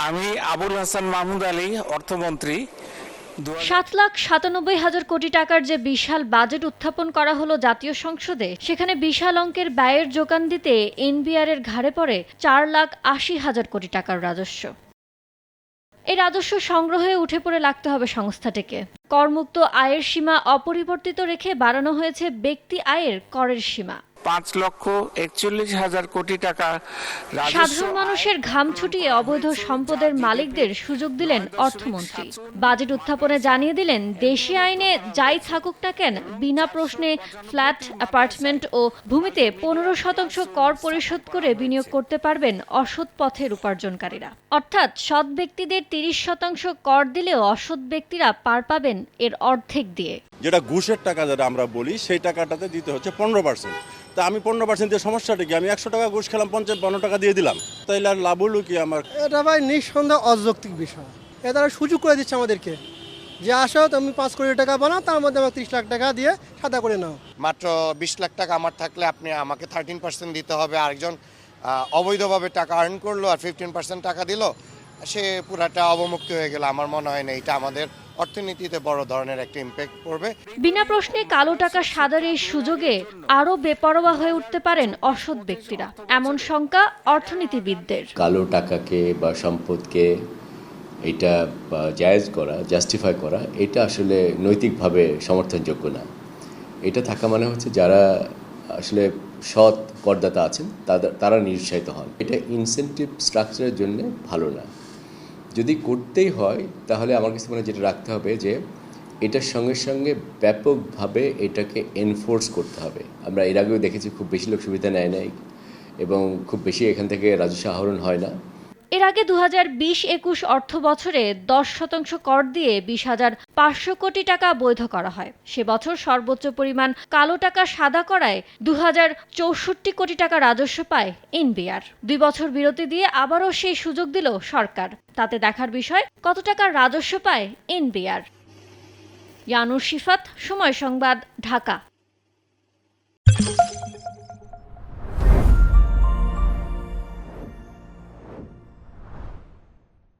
আমি আবুল হাসান মাহমুদ আলী, অর্থমন্ত্রী। সাত লাখ সাতানব্বই হাজার কোটি টাকার যে বিশাল বাজেট উত্থাপন করা হলো জাতীয় সংসদে, সেখানে বিশাল অঙ্কের ব্যয়ের যোগান দিতে এনবিআর এর ঘাড়ে পড়ে চার লাখ আশি হাজার কোটি টাকার রাজস্ব। এই রাজস্ব সংগ্রহে উঠে পড়ে লাগতে হবে সংস্থাটিকে। করমুক্ত আয়ের সীমা অপরিবর্তিত রেখে বাড়ানো হয়েছে ব্যক্তি আয়ের করের সীমা। পাঁচ লক্ষ একচল্লিশ হাজার কোটি টাকা সাধারণ মানুষের ঘাম ছুটিয়ে অবৈধ সম্পদের মালিকদের সুযোগ দিলেন অর্থমন্ত্রী। বাজেট উত্থাপনে জানিয়ে দিলেন দেশি আইনে যাই থাকুক না কেন বিনা প্রশ্নে ফ্ল্যাট অ্যাপার্টমেন্ট ও ভূমিতে পনেরো শতাংশ কর পরিশোধ করে বিনিয়োগ করতে পারবেন অসৎ পথের উপার্জনকারীরা। অর্থাৎ সৎ ব্যক্তিদের তিরিশ শতাংশ কর দিলেও অসৎ ব্যক্তিরা পার পাবেন এর অর্ধেক দিয়ে। যেটা ঘুষের টাকা যেটা আমরা বলি সেই টাকাটাতে দিতে হচ্ছে পনেরো পার্সেন্ট তা আমি পনেরো পার্সেন্ট দিয়ে সমস্যাটা কি? আমি একশো টাকা ঘুষ খেলাম পঞ্চাশ পনেরো টাকা দিয়ে দিলাম। তাইলে আর লাভ হলো কি আমার? এটা ভাই নিঃসন্দেহ অযৌক্তিক বিষয়। এ তারা সুযোগ করে দিচ্ছে আমাদেরকে। যে আসো তুমি পাঁচ কোটি টাকা বানাও তার মধ্যে আমার ত্রিশ লাখ টাকা দিয়ে সাদা করে নাও। মাত্র বিশ লাখ টাকা আমার থাকলে আপনি আমাকে থার্টিন পার্সেন্ট দিতে হবে। আরেকজন অবৈধভাবে টাকা আর্ন করল আর ফিফটিন পার্সেন্ট টাকা দিল সে পুরাটা অবমুক্ত হয়ে গেল। আমার মনে হয় না এটা আমাদের অর্থনীতিতে বড় ধরনের একটা ইম্প্যাক্ট পড়বে। বিনা প্রশ্নে কালো টাকা সাদার এই সুযোগে আরও বেপরোয়া হয়ে উঠতে পারেন অসৎ ব্যক্তিরা। এমন শঙ্কা অর্থনীতিবিদদের। কালো টাকাকে বা সম্পদকে এটা জায়েজ করা জাস্টিফাই করা এটা আসলে নৈতিকভাবে সমর্থনযোগ্য না। এটা থাকা মানে হচ্ছে যারা আসলে সৎ করদাতা আছেন তারা নিরুৎসাহিত হন। এটা ইনসেন্টিভ স্ট্রাকচারের জন্য ভালো না। যদি করতেই হয়, তাহলে আমার কাছে মনে যেটা রাখতে হবে যে, এটার সঙ্গে সঙ্গে ব্যাপকভাবে এটাকে এনফোর্স করতে হবে। আমরা এর আগেও দেখেছি খুব বেশি লোক সুবিধা নেয় নাই এবং খুব বেশি এখান থেকে রাজস্ব আহরণ হয় না। এর আগে দু হাজার বিশ একুশ অর্থ বছরে দশ শতাংশ কর দিয়ে বিশ হাজার পাঁচশো কোটি টাকা বৈধ করা হয়। সে বছর সর্বোচ্চ পরিমাণ কালো টাকা সাদা করায় দু হাজার চৌষট্টি কোটি টাকা রাজস্ব পায় এনবিআর। দুই বছর বিরতি দিয়ে আবারও সেই সুযোগ দিল সরকার। তাতে দেখার বিষয়, কত টাকা রাজস্ব পায় এনবিআর? ইয়ানুর শিফাত, সময় সংবাদ, ঢাকা।